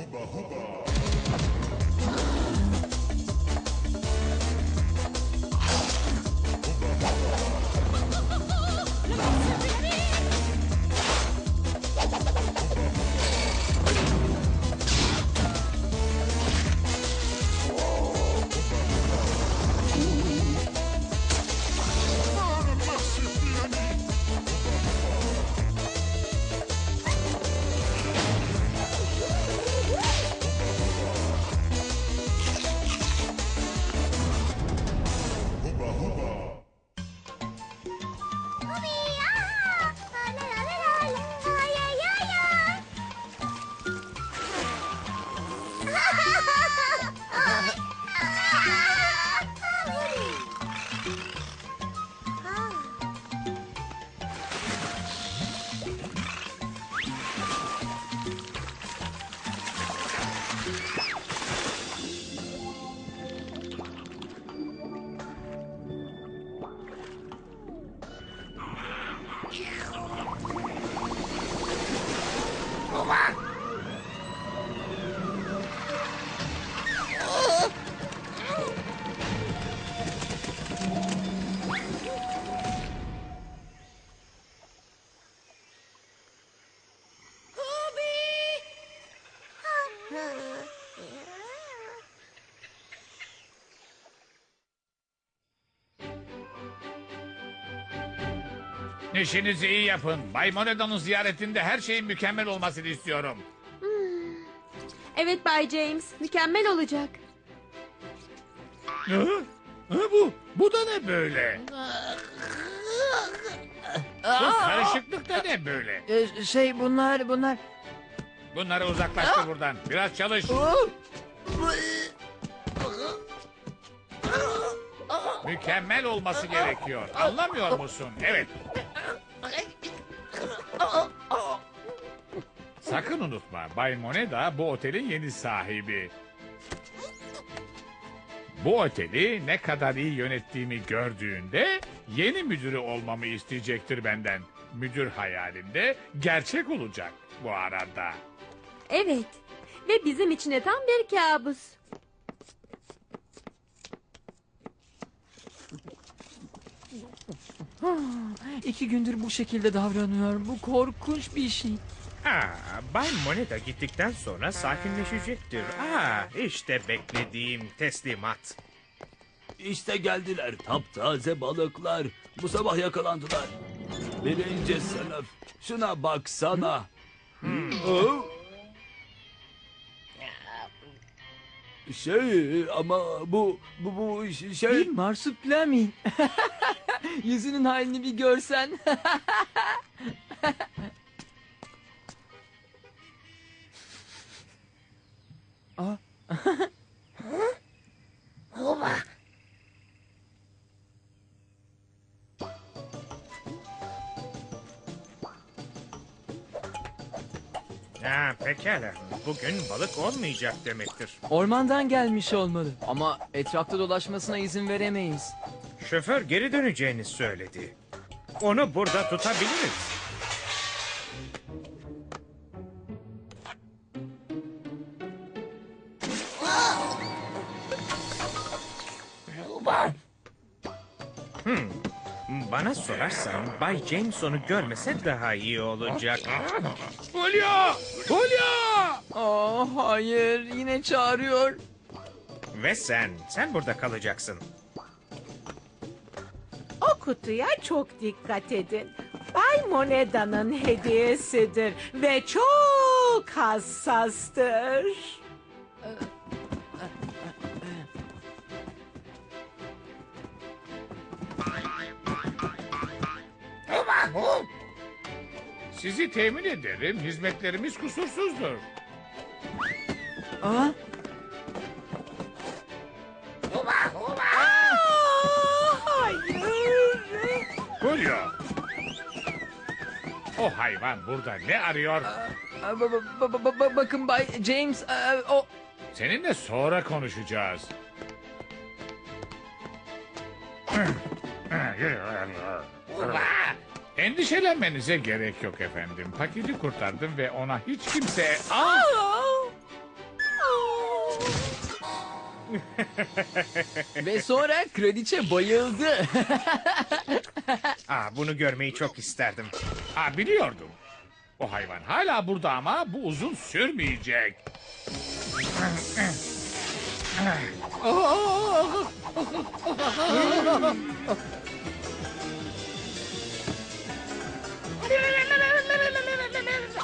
Hubba Hubba İşinizi iyi yapın. Bay Moneda'nın ziyaretinde her şeyin mükemmel olmasını istiyorum. Evet Bay James, mükemmel olacak. Hı? Hı, bu, bu da ne böyle? Bu karışıklık da ne böyle? Ee, şey bunlar bunlar. Bunları uzaklaştır buradan. Biraz çalış. Mükemmel olması gerekiyor. Anlamıyor musun? Evet. Sakın unutma. Bay Moneda bu otelin yeni sahibi. Bu oteli ne kadar iyi yönettiğimi gördüğünde yeni müdürü olmamı isteyecektir benden. Müdür hayalimde gerçek olacak bu arada. Evet. Ve bizim için de tam bir kabus. İki gündür bu şekilde davranıyor. Bu korkunç bir şey. Ha, Bay Moneta gittikten sonra sakinleşecektir. Aa, işte beklediğim teslimat. İşte geldiler taptaze balıklar. Bu sabah yakalandılar. Birinci sınıf. Şuna baksana. Oo. Şey ama bu bu bu Bir şey marsupilami. Yüzünün halini bir görsen. Aa, Ha, pekala. Bugün balık olmayacak demektir. ormandan gelmiş olmalı. Ama etrafta dolaşmasına izin veremeyiz. Şoför geri döneceğini söyledi. Onu burada tutabiliriz. Bay James onu görmese daha iyi olacak. Hulya! Hulya! Aa, hayır yine çağırıyor. Ve sen, sen burada kalacaksın. O kutuya çok dikkat edin. Bay Moneda'nın hediyesidir ve çok hassastır. Sizi temin ederim. Hizmetlerimiz kusursuzdur. Aa, Aa, hayır. Hulya! O hayvan burada ne arıyor? aa, ba- ba- ba- ba- ba- bakın Bay James aa, o Seninle sonra konuşacağız. Endişelenmenize gerek yok efendim. Paketi kurtardım ve ona hiç kimse... Aa! Ve sonra kraliçe bayıldı. Aa, bunu görmeyi çok isterdim. Ha biliyordum. O hayvan hala burada ama bu uzun sürmeyecek.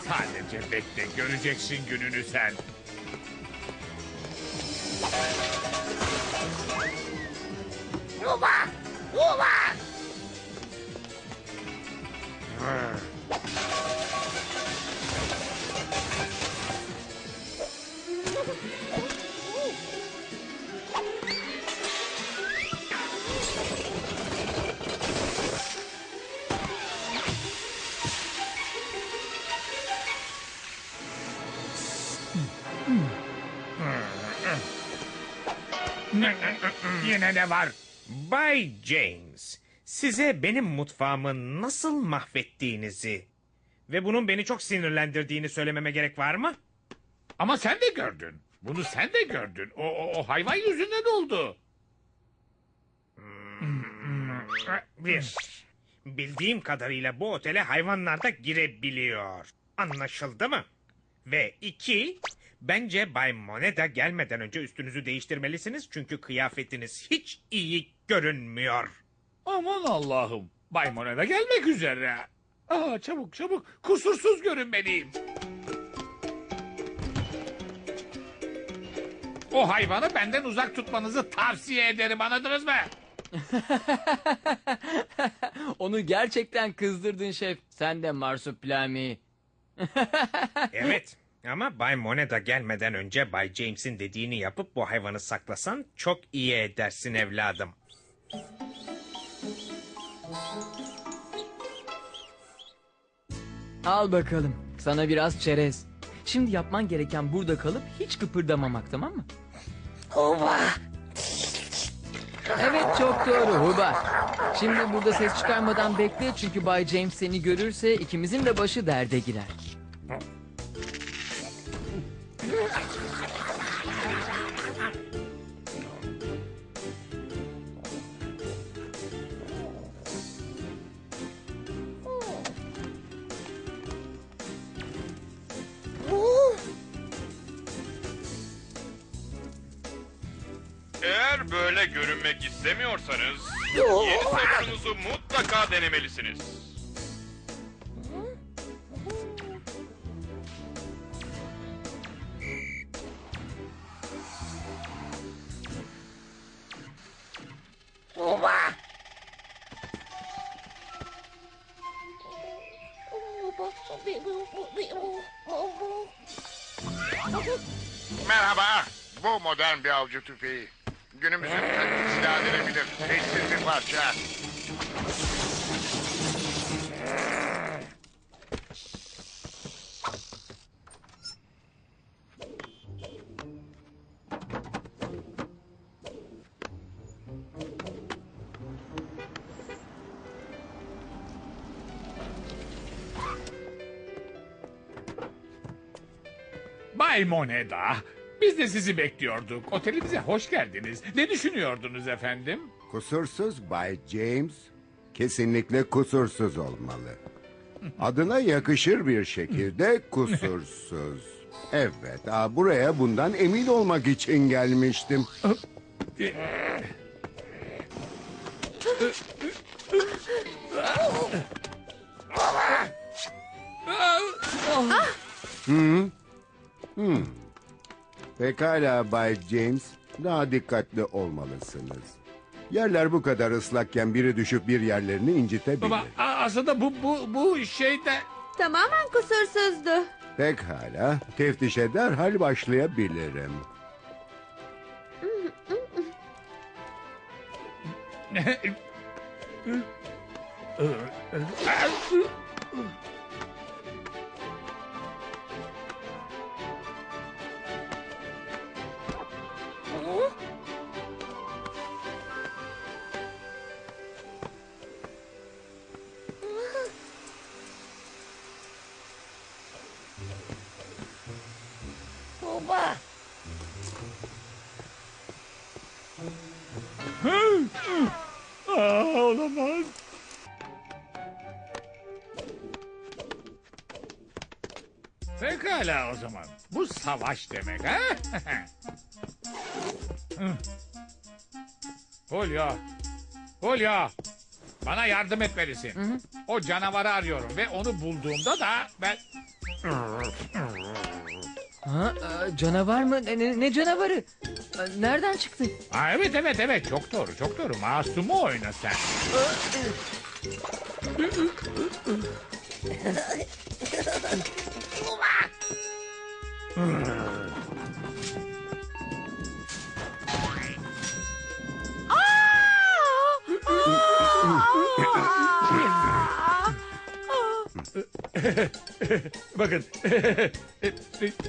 Sadece bekle göreceksin gününü sen. Yine ne var? Bay James, size benim mutfağımı nasıl mahvettiğinizi ve bunun beni çok sinirlendirdiğini söylememe gerek var mı? Ama sen de gördün. Bunu sen de gördün. O, o, o hayvan yüzünden oldu. Bir, bildiğim kadarıyla bu otele hayvanlar da girebiliyor. Anlaşıldı mı? Ve iki, bence Bay Moneda gelmeden önce üstünüzü değiştirmelisiniz çünkü kıyafetiniz hiç iyi görünmüyor. Aman Allah'ım. Bay Moneda gelmek üzere. Aa, çabuk çabuk. Kusursuz görünmeliyim. O hayvanı benden uzak tutmanızı tavsiye ederim anladınız mı? Onu gerçekten kızdırdın şef. Sen de marsupilami. Evet ama Bay Moneda gelmeden önce Bay James'in dediğini yapıp bu hayvanı saklasan çok iyi edersin evladım. Al bakalım. Sana biraz çerez. Şimdi yapman gereken burada kalıp hiç kıpırdamamak tamam mı? Huba. Evet çok doğru Huba. Şimdi burada ses çıkarmadan bekle çünkü Bay James seni görürse ikimizin de başı derde girer. Eğer böyle görünmek istemiyorsanız yeni saçınızı mutlaka denemelisiniz. koruyucu tüfeği. Günümüzün taktik silahı denebilir. Eşsiz bir parça. Bay Moneda, Biz de sizi bekliyorduk. Otelimize hoş geldiniz. Ne düşünüyordunuz efendim? Kusursuz Bay James kesinlikle kusursuz olmalı. Adına yakışır bir şekilde kusursuz. Evet, aa, buraya bundan emin olmak için gelmiştim. Pekala Bay James, daha dikkatli olmalısınız. Yerler bu kadar ıslakken biri düşüp bir yerlerini incitebilir. Baba aslında bu bu bu şey de Tamamen kusursuzdu. Pekala, teftişe derhal başlayabilirim. Pekala o zaman. Bu savaş demek ha? Hı. Hulyo. Hulyo. Bana yardım etmelisin. O canavarı arıyorum ve onu bulduğumda da ben... Ha, e, canavar mı? Ne, ne- ne canavarı? E, Nereden çıktı? Ha, evet evet evet çok doğru çok doğru. Masumu oyna sen. Bakın.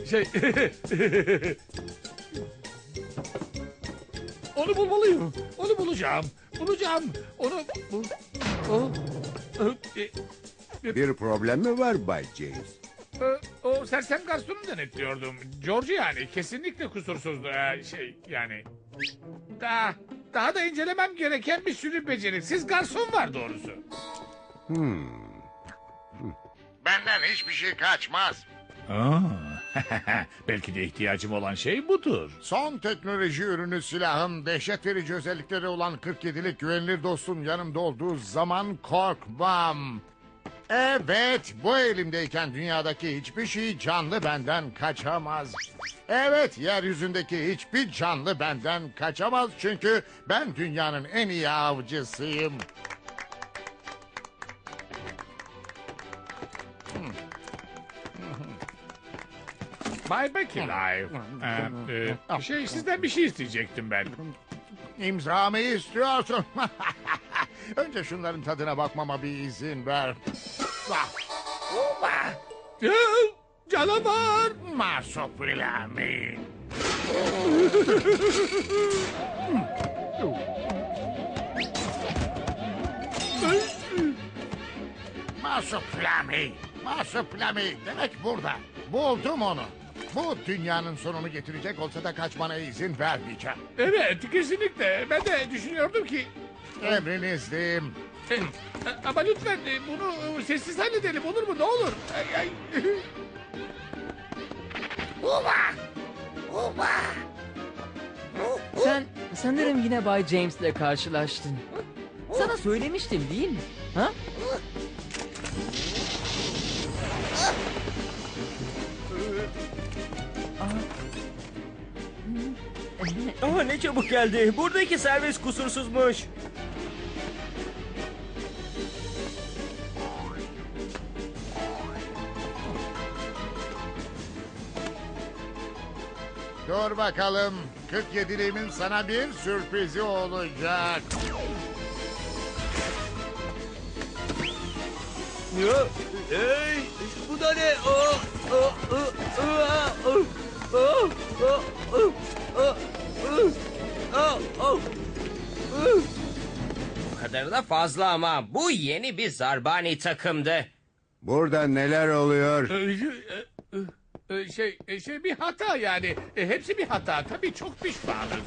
şey. Onu bulmalıyım. Onu bulacağım. Bulacağım. Onu bul. E, Bir problem mi var Bay James? e, sersem garsonu denetliyordum. George yani kesinlikle kusursuzdu. Ee, şey yani. Daha, daha da incelemem gereken bir sürü beceriksiz garson var doğrusu. Benden hiçbir şey kaçmaz. Belki de ihtiyacım olan şey budur. Son teknoloji ürünü silahın dehşet verici özellikleri olan 47'lik güvenilir dostum yanımda olduğu zaman korkmam. Evet, bu elimdeyken dünyadaki hiçbir şey canlı benden kaçamaz. Evet, yeryüzündeki hiçbir canlı benden kaçamaz çünkü ben dünyanın en iyi avcısıyım. Bay Beckielive. Ee, e, şey sizden bir şey isteyecektim ben. İmzamı istiyorsun. Önce şunların tadına bakmama bir izin ver. Ah, Ee, Canavar. Marsupilami. Marsupilami. Marsupilami. Demek burada. Buldum onu. Bu dünyanın sonunu getirecek olsa da kaçmana izin vermeyeceğim. Evet kesinlikle. Ben de düşünüyordum ki. Emrinizdeyim. E, e, ama lütfen e, bunu e, sessiz halledelim olur mu? Ne olur. Ay, ay. Sen sanırım yine Bay James'le karşılaştın. Sana söylemiştim değil mi? Ha? Ama ne çabuk geldi. Buradaki servis kusursuzmuş. Dur bakalım. 47'liğimin sana bir sürprizi olacak. Hey, bu da ne? Bu kadarı da fazla ama bu yeni bir Zarbani takımdı. Burada neler oluyor? E, e, e, şey e, şey bir hata yani. E, hepsi bir hata. Tabii çok pişmanız.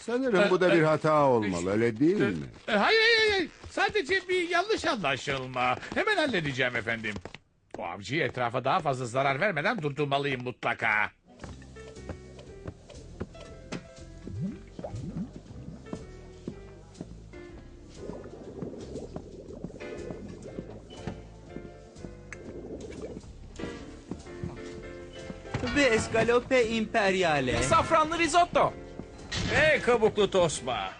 Sanırım bu da bir hata olmalı öyle değil mi? E, hayır hayır hayır. Sadece bir yanlış anlaşılma. Hemen halledeceğim efendim. Bu avcıyı etrafa daha fazla zarar vermeden durdurmalıyım mutlaka. Ve Escalope Imperiale. Safranlı risotto. Ve kabuklu tosba.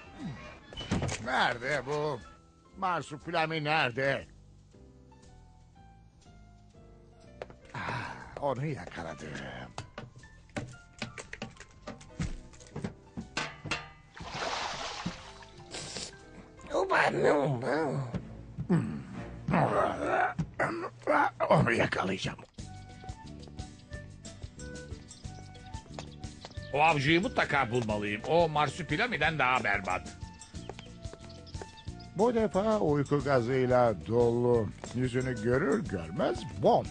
Nerede bu? Marsupilami nerede? Ah, onu yakaladım. Onu yakalayacağım. O avcıyı mutlaka bulmalıyım. O marsupilami'den daha berbat. Bu defa uyku gazıyla dolu. Yüzünü görür görmez bom.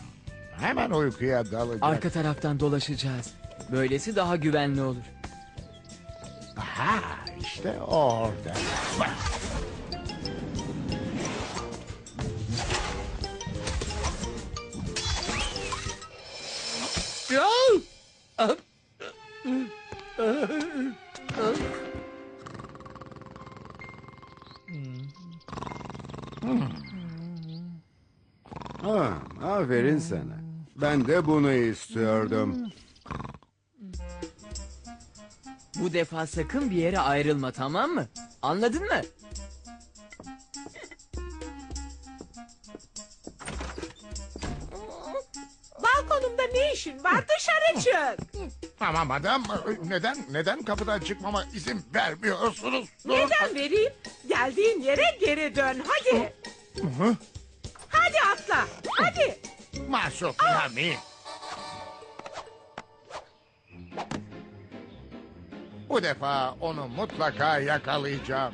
Hemen uykuya dalacak. Arka taraftan dolaşacağız. Böylesi daha güvenli olur. Ha işte orada. Ha, aferin sana. Ben de bunu istiyordum. Bu defa sakın bir yere ayrılma tamam mı? Anladın mı? Ama madam neden neden kapıdan çıkmama izin vermiyorsunuz? Neden vereyim? Geldiğin yere geri dön. Hadi. Hadi atla. Hadi. Marsupilami. Bu defa onu mutlaka yakalayacağım.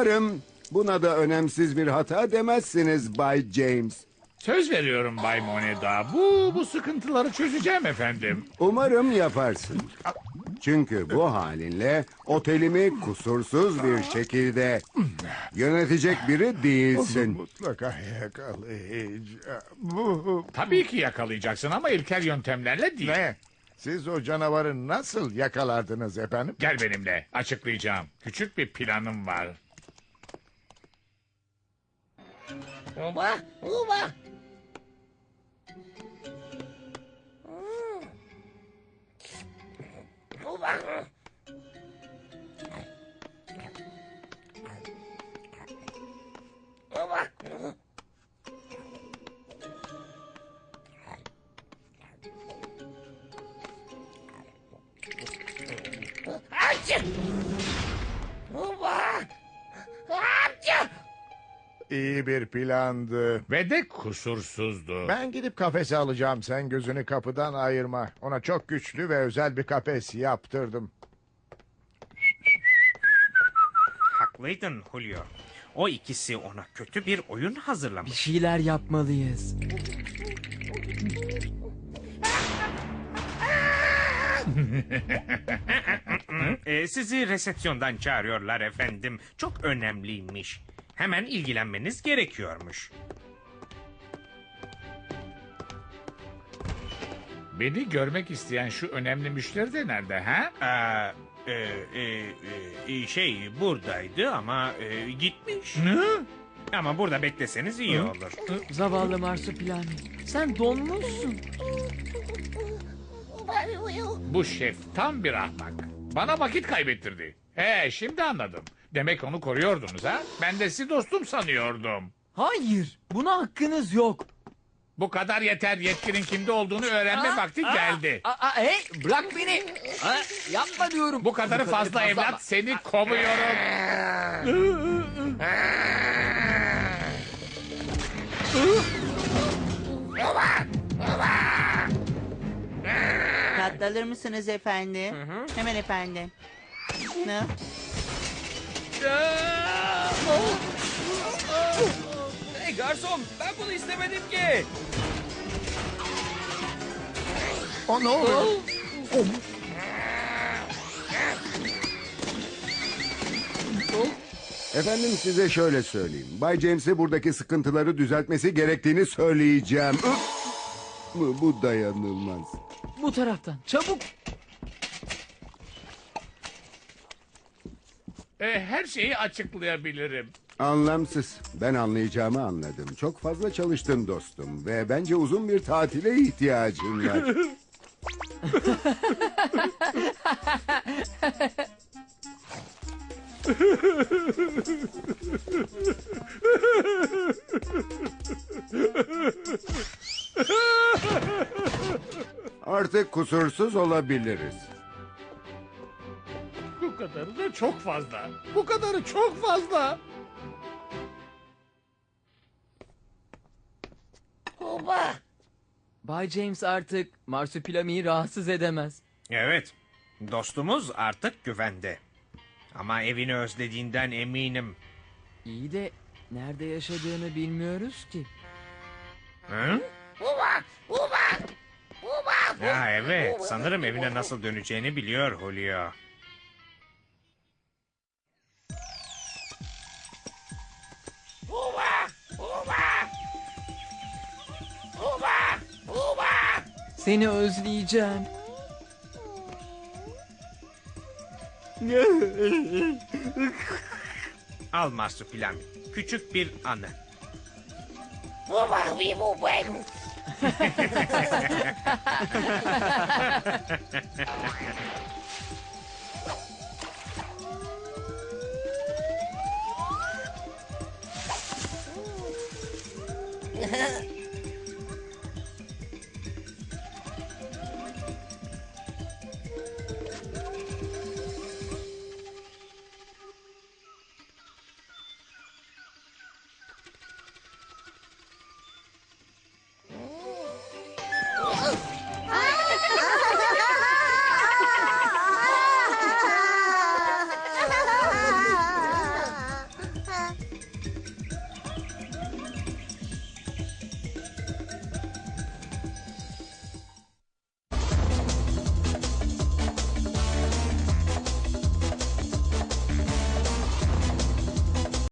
Umarım buna da önemsiz bir hata demezsiniz Bay James. Söz veriyorum Bay Moneda. Bu, bu sıkıntıları çözeceğim efendim. Umarım yaparsın. Çünkü bu halinle otelimi kusursuz bir şekilde yönetecek biri değilsin. Mutlaka yakalayacağım. Bu- Tabii ki yakalayacaksın ama ilkel yöntemlerle değil. Ne? Siz o canavarı nasıl yakalardınız efendim? Gel benimle açıklayacağım. Küçük bir planım var. Uba, uba. Uba. Uba. İyi bir plandı. Ve de kusursuzdu. Ben gidip kafese alacağım. Sen gözünü kapıdan ayırma. Ona çok güçlü ve özel bir kafes yaptırdım. Haklıydın Julio. O ikisi ona kötü bir oyun Bir hazırlamış. şeyler yapmalıyız. Ee, sizi resepsiyondan çağırıyorlar efendim. Çok önemliymiş. Hemen ilgilenmeniz gerekiyormuş. Beni görmek isteyen şu önemli müşteri de nerede ha? Aa, e, e, e, şey buradaydı ama e, gitmiş. Ne? Ama burada bekleseniz iyi olur. Zavallı Marsupilami. Sen donmuşsun. Bu şef tam bir ahmak. Bana vakit kaybettirdi. He şimdi anladım. Demek onu koruyordunuz ha? Ben de sizi dostum sanıyordum. Hayır. Buna hakkınız yok. Bu kadar yeter yetkinin kimde olduğunu öğrenme vakti geldi. Aa, aa, hey bırak beni. Aa, yapma diyorum. Bu kadarı fazla evlat ama. seni kovuyorum. Tatlı alır mısınız efendim? Hemen efendim. Ne? Garson ben bunu istemedim ki. O ne oluyor? Efendim size şöyle söyleyeyim. Bay James'e buradaki sıkıntıları düzeltmesi gerektiğini söyleyeceğim. Bu, bu dayanılmaz. Bu taraftan. Çabuk. E, her şeyi açıklayabilirim. Anlamsız. Ben anlayacağımı anladım. Çok fazla çalıştın dostum ve bence uzun bir tatile ihtiyacın var. Artık kusursuz olabiliriz. Bu kadarı da çok fazla. Bu kadarı çok fazla. Bay James artık Marsupilami'yi rahatsız edemez. Evet, dostumuz artık güvende. Ama evini özlediğinden eminim. İyi de nerede yaşadığını bilmiyoruz ki. Hı? Ha evet, sanırım evine nasıl döneceğini biliyor Julio. Seni özleyeceğim. Al Marsupilami, küçük bir anı.